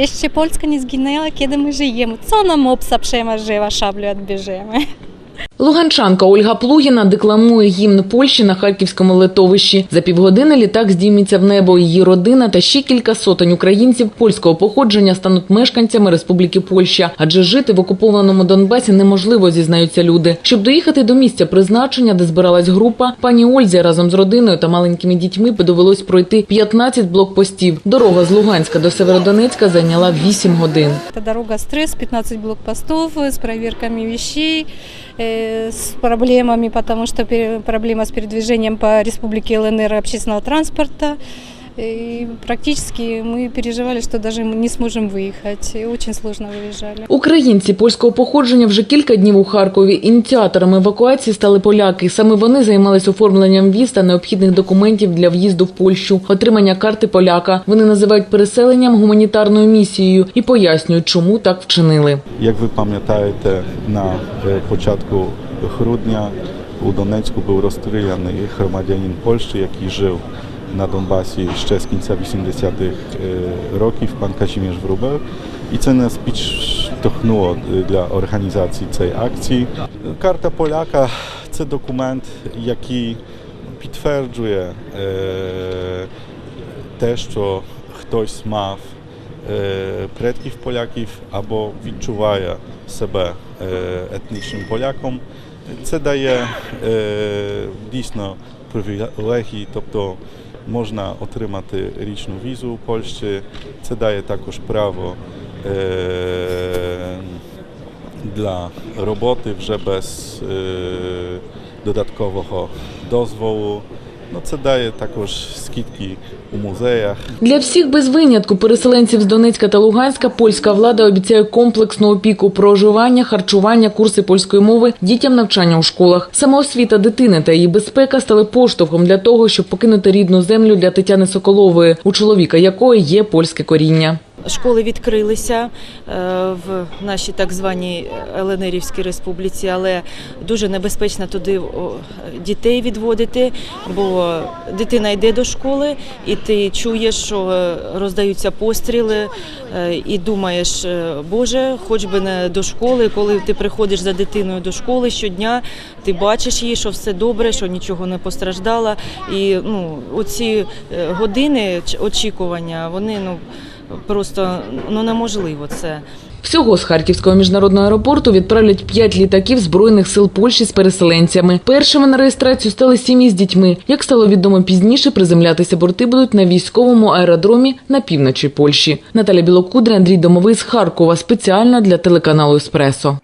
Jeszcze Polska nie zginęła, kiedy my żyjemy. Co nam obsa przemarzyła, szablę odbierzemy. Луганчанка Ольга Плугіна декламує гімн Польщі на харківському литовищі. За півгодини літак здійметься в небо. Її родина та ще кілька сотень українців польського походження стануть мешканцями Республіки Польща, адже жити в окупованому Донбасі неможливо, зізнаються люди. Щоб доїхати до місця призначення, де збиралась група, пані Ользі разом з родиною та маленькими дітьми довелось пройти 15 блокпостів. Дорога з Луганська до Северодонецька зайняла 8 годин. Это дорога стресс, 15 блокпостов с проверками вещей, э, с проблемами, потому что проблема с передвижением по республике ЛНР общественного транспорта. И практически мы переживали, что даже мы не сможем выехать. И очень сложно выезжали. Українці польського походження вже кілька днів у Харкові. Ініціаторами евакуації стали поляки. Саме вони займалися оформленням віз та необхідних документів для в'їзду в Польщу, отримання карти поляка. Вони називають переселенням гуманітарною місією і пояснюють, чому так вчинили. Як ви пам'ятаєте, на е, початку грудня у Донецьку був розстріляний громадянин Польщі, який жив на Донбасі ще з кінця 80-х е, років, пан Казімierz Wróbel. І це нас підштовхнуло е, для організації цієї акції. Карта поляка це документ, який підтверджує е, те, що хтось мав е, предків поляків або відчуває себе е, етнічним поляком. Це дає е, дійсно привілегії, тобто можна отримати річну візу у Польщі. Це дає також право е, для роботи вже без е, додаткового дозволу. Ну, це дає також скидки у музеях. Для всіх без винятку переселенців з Донецька та Луганська польська влада обіцяє комплексну опіку, проживання, харчування, курси польської мови, дітям навчання у школах. Самоосвіта дитини та її безпека стали поштовхом для того, щоб покинути рідну землю для Тетяни Соколової, у чоловіка якої є польське коріння. Школи відкрилися е, в нашій так званій ЛНРівській республіці, але дуже небезпечно туди дітей відводити, бо дитина йде до школи, і ти чуєш, що е, роздаються постріли, е, і думаєш, Боже, хоч би не до школи. Коли ти приходиш за дитиною до школи щодня, ти бачиш її, що все добре, що нічого не постраждало. І ну, оці години очікування, вони ну. Просто ну неможливо це. Всього з Харківського міжнародного аеропорту відправлять п'ять літаків збройних сил Польщі з переселенцями. Першими на реєстрацію стали сім'ї з дітьми. Як стало відомо пізніше, приземлятися борти будуть на військовому аеродромі на півночі Польщі. Наталя Білокудри, Андрій Домовий з Харкова. Спеціально для телеканалу Еспресо.